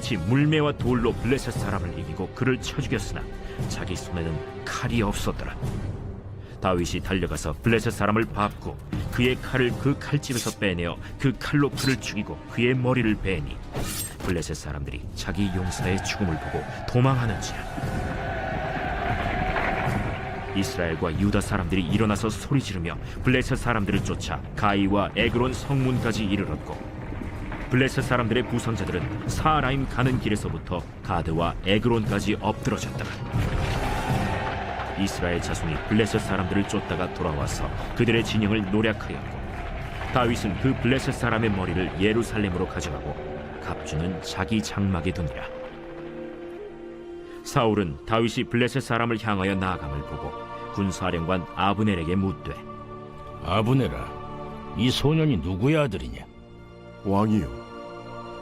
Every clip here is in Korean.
이같이 물매와 돌로 블레셋 사람을 이기고 그를 쳐 죽였으나 자기 손에는 칼이 없었더라. 다윗이 달려가서 블레셋 사람을 밟고 그의 칼을 그 칼집에서 빼내어 그 칼로 그를 죽이고 그의 머리를 베니 블레셋 사람들이 자기 용사의 죽음을 보고 도망하는지라 이스라엘과 유다 사람들이 일어나서 소리 지르며 블레셋 사람들을 쫓아 가이와 에그론 성문까지 이르렀고 블레셋 사람들의 부상자들은 사라임 가는 길에서부터 가드와 에그론까지 엎드러졌더라 이스라엘 자손이 블레셋 사람들을 쫓다가 돌아와서 그들의 진영을 노략하였고 다윗은 그 블레셋 사람의 머리를 예루살렘으로 가져가고 갑주는 자기 장막에 두니라 사울은 다윗이 블레셋 사람을 향하여 나아감을 보고 군사령관 아브넬에게 묻되 아브네라, 이 소년이 누구의 아들이냐? 왕이요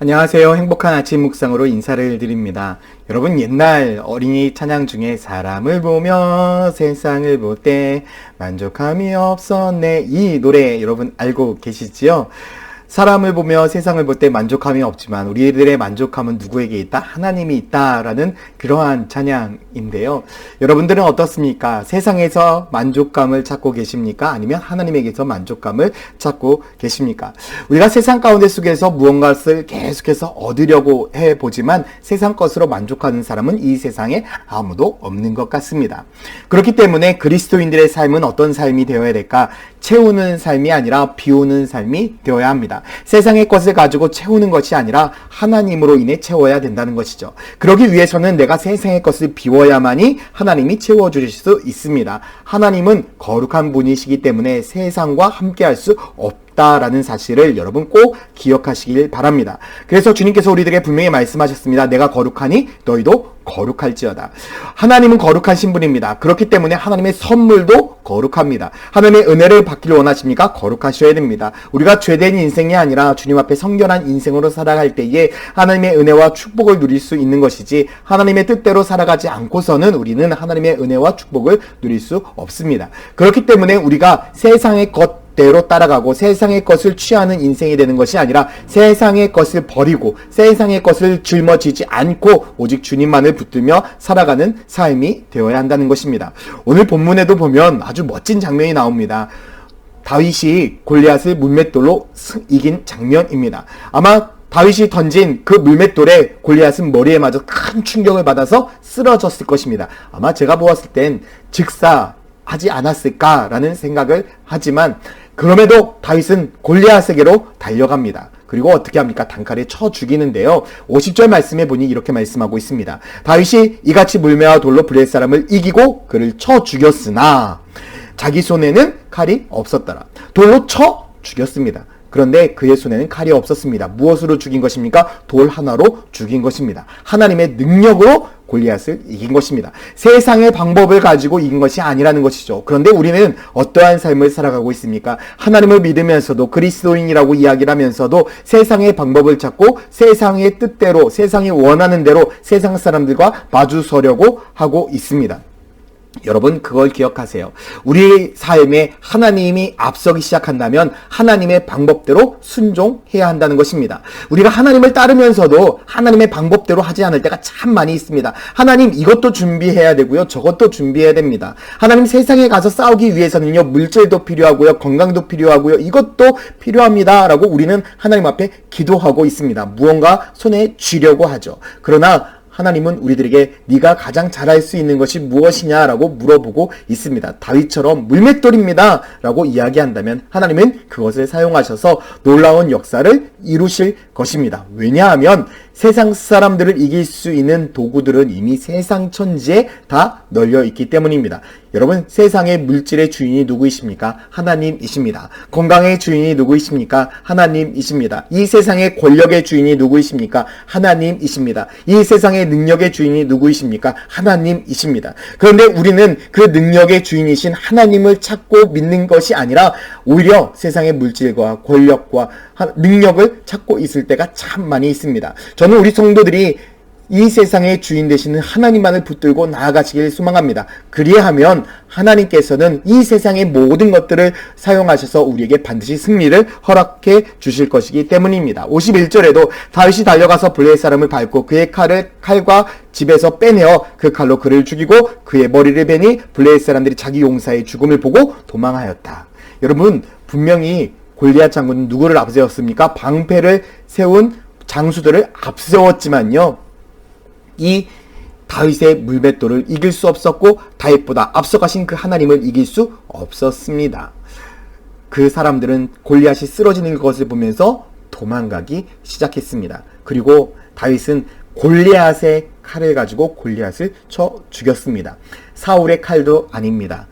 안녕하세요. 행복한 아침 묵상으로 인사를 드립니다. 여러분 옛날 어린이 찬양 중에 사람을 보며 세상을 볼 때 만족함이 없었네 이 노래 여러분 알고 계시지요? 사람을 보며 세상을 볼 때 만족함이 없지만 우리들의 만족함은 누구에게 있다? 하나님이 있다라는 그러한 찬양인데요. 여러분들은 어떻습니까? 세상에서 만족감을 찾고 계십니까? 아니면 하나님에게서 만족감을 찾고 계십니까? 우리가 세상 가운데 속에서 무언가를 계속해서 얻으려고 해 보지만 세상 것으로 만족하는 사람은 이 세상에 아무도 없는 것 같습니다. 그렇기 때문에 그리스도인들의 삶은 어떤 삶이 되어야 될까? 채우는 삶이 아니라 비우는 삶이 되어야 합니다. 세상의 것을 가지고 채우는 것이 아니라 하나님으로 인해 채워야 된다는 것이죠. 그러기 위해서는 내가 세상의 것을 비워야만이 하나님이 채워주실 수 있습니다. 하나님은 거룩한 분이시기 때문에 세상과 함께할 수 없. 다 라는 사실을 여러분 꼭 기억하시길 바랍니다. 그래서 주님께서 우리들에게 분명히 말씀하셨습니다. 내가 거룩하니 너희도 거룩할지어다. 하나님은 거룩하신 분입니다. 그렇기 때문에 하나님의 선물도 거룩합니다. 하나님의 은혜를 받기를 원하십니까? 거룩하셔야 됩니다. 우리가 죄된 인생이 아니라 주님 앞에 성결한 인생으로 살아갈 때에 하나님의 은혜와 축복을 누릴 수 있는 것이지 하나님의 뜻대로 살아가지 않고서는 우리는 하나님의 은혜와 축복을 누릴 수 없습니다. 그렇기 때문에 우리가 세상의 것 대로 따라가고 세상의 것을 취하는 인생이 되는 것이 아니라 세상의 것을 버리고 세상의 것을 짊어지지 않고 오직 주님만을 붙들며 살아가는 삶이 되어야 한다는 것입니다. 오늘 본문에도 보면 아주 멋진 장면이 나옵니다. 다윗이 골리앗을 물맷돌로 승- 이긴 장면입니다. 아마 다윗이 던진 그 물맷돌에 골리앗은 머리에 맞아 큰 충격을 받아서 쓰러졌을 것입니다. 아마 제가 보았을 땐 즉사 하지 않았을까라는 생각을 하지만 그럼에도 다윗은 골리앗에게로 달려갑니다. 그리고 어떻게 합니까? 단칼에 쳐 죽이는데요. 50절 말씀에 보니 이렇게 말씀하고 있습니다. 다윗이 이같이 물매와 돌로 블레 사람을 이기고 그를 쳐 죽였으나 자기 손에는 칼이 없었더라. 돌로 쳐 죽였습니다. 그런데 그의 손에는 칼이 없었습니다. 무엇으로 죽인 것입니까? 돌 하나로 죽인 것입니다. 하나님의 능력으로 골리앗을 이긴 것입니다. 세상의 방법을 가지고 이긴 것이 아니라는 것이죠. 그런데 우리는 어떠한 삶을 살아가고 있습니까? 하나님을 믿으면서도 그리스도인이라고 이야기를 하면서도 세상의 방법을 찾고 세상의 뜻대로 세상이 원하는 대로 세상 사람들과 마주 서려고 하고 있습니다. 여러분 그걸 기억하세요. 우리 삶에 하나님이 앞서기 시작한다면 하나님의 방법대로 순종해야 한다는 것입니다. 우리가 하나님을 따르면서도 하나님의 방법대로 하지 않을 때가 참 많이 있습니다. 하나님 이것도 준비해야 되고요. 저것도 준비해야 됩니다. 하나님 세상에 가서 싸우기 위해서는요. 물질도 필요하고요. 건강도 필요하고요. 이것도 필요합니다 라고 우리는 하나님 앞에 기도하고 있습니다. 무언가 손에 쥐려고 하죠. 그러나 하나님은 우리들에게 네가 가장 잘할 수 있는 것이 무엇이냐라고 물어보고 있습니다. 다윗처럼 물맷돌입니다라고 이야기한다면 하나님은 그것을 사용하셔서 놀라운 역사를 이루실 것입니다. 왜냐하면 세상 사람들을 이길 수 있는 도구들은 이미 세상 천지에 다 널려 있기 때문입니다. 여러분, 세상의 물질의 주인이 누구이십니까? 하나님이십니다. 건강의 주인이 누구이십니까? 하나님이십니다. 이 세상의 권력의 주인이 누구이십니까? 하나님이십니다. 이 세상의 능력의 주인이 누구이십니까? 하나님이십니다. 그런데 우리는 그 능력의 주인이신 하나님을 찾고 믿는 것이 아니라 오히려 세상의 물질과 권력과 하- 능력을 찾고 있을 때가 참 많이 있습니다. 저는 우리 성도들이 이 세상의 주인 되시는 하나님만을 붙들고 나아가시길 소망합니다. 그리하면 하나님께서는 이 세상의 모든 것들을 사용하셔서 우리에게 반드시 승리를 허락해 주실 것이기 때문입니다. 51절에도 다윗이 달려가서 블레의 사람을 밟고 그의 칼을 칼과 집에서 빼내어 그 칼로 그를 죽이고 그의 머리를 베니 블레의 사람들이 자기 용사의 죽음을 보고 도망하였다. 여러분 분명히 골리앗 장군은 누구를 앞세웠습니까? 방패를 세운 장수들을 앞세웠지만요. 이 다윗의 물맷돌을 이길 수 없었고 다윗보다 앞서가신 그 하나님을 이길 수 없었습니다. 그 사람들은 골리앗이 쓰러지는 것을 보면서 도망가기 시작했습니다. 그리고 다윗은 골리앗의 칼을 가지고 골리앗을 쳐 죽였습니다. 사울의 칼도 아닙니다.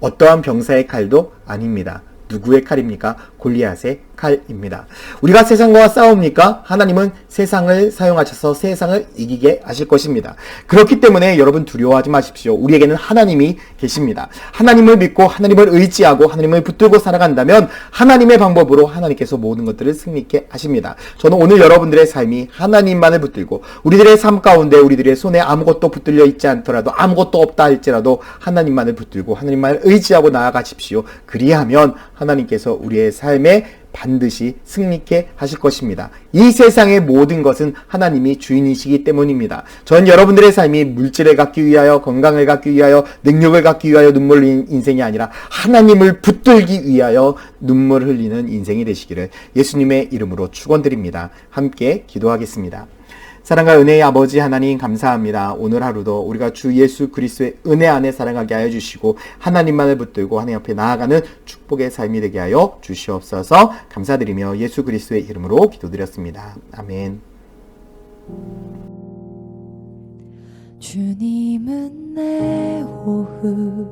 어떠한 병사의 칼도 아닙니다. 누구의 칼입니까? 골리앗의 칼입니다. 우리가 세상과 싸웁니까? 하나님은 세상을 사용하셔서 세상을 이기게 하실 것입니다. 그렇기 때문에 여러분 두려워하지 마십시오. 우리에게는 하나님이 계십니다. 하나님을 믿고 하나님을 의지하고 하나님을 붙들고 살아간다면 하나님의 방법으로 하나님께서 모든 것들을 승리케 하십니다. 저는 오늘 여러분들의 삶이 하나님만을 붙들고 우리들의 삶 가운데 우리들의 손에 아무것도 붙들려 있지 않더라도 아무것도 없다 할지라도 하나님만을 붙들고 하나님만을 의지하고 나아가십시오. 그리하면 하나님께서 우리의 삶에 반드시 승리케 하실 것입니다. 이 세상의 모든 것은 하나님이 주인이시기 때문입니다. 전 여러분들의 삶이 물질을 갖기 위하여 건강을 갖기 위하여 능력을 갖기 위하여 눈물 흘리는 인생이 아니라 하나님을 붙들기 위하여 눈물 흘리는 인생이 되시기를 예수님의 이름으로 축원드립니다. 함께 기도하겠습니다. 사랑과 은혜의 아버지 하나님 감사합니다. 오늘 하루도 우리가 주 예수 그리스도의 은혜 안에 살아가게 하여 주시고 하나님만을 붙들고 하나님 앞에 나아가는 축복의 삶이 되게 하여 주시옵소서 감사드리며 예수 그리스도의 이름으로 기도드렸습니다. 아멘. 주님은 내 호흡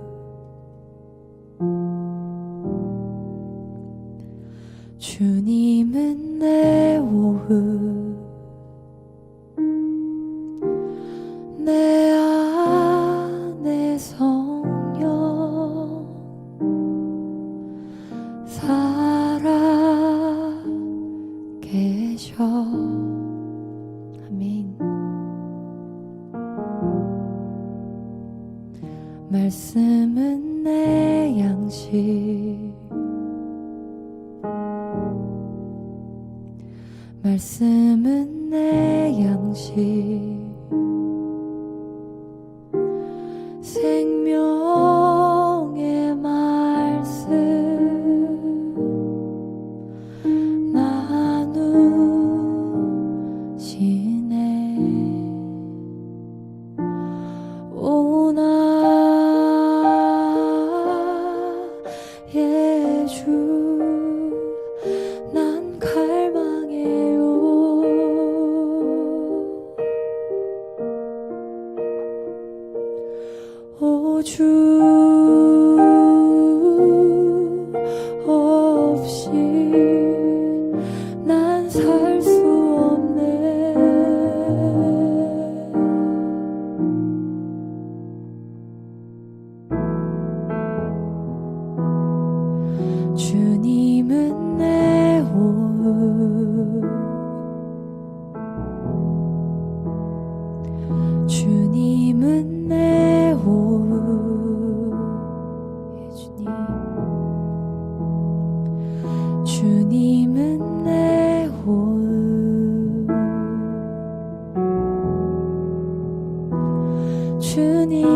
주님은 내 호흡 말씀은 내 양식. 말씀은 내 양식 주님은 내 주님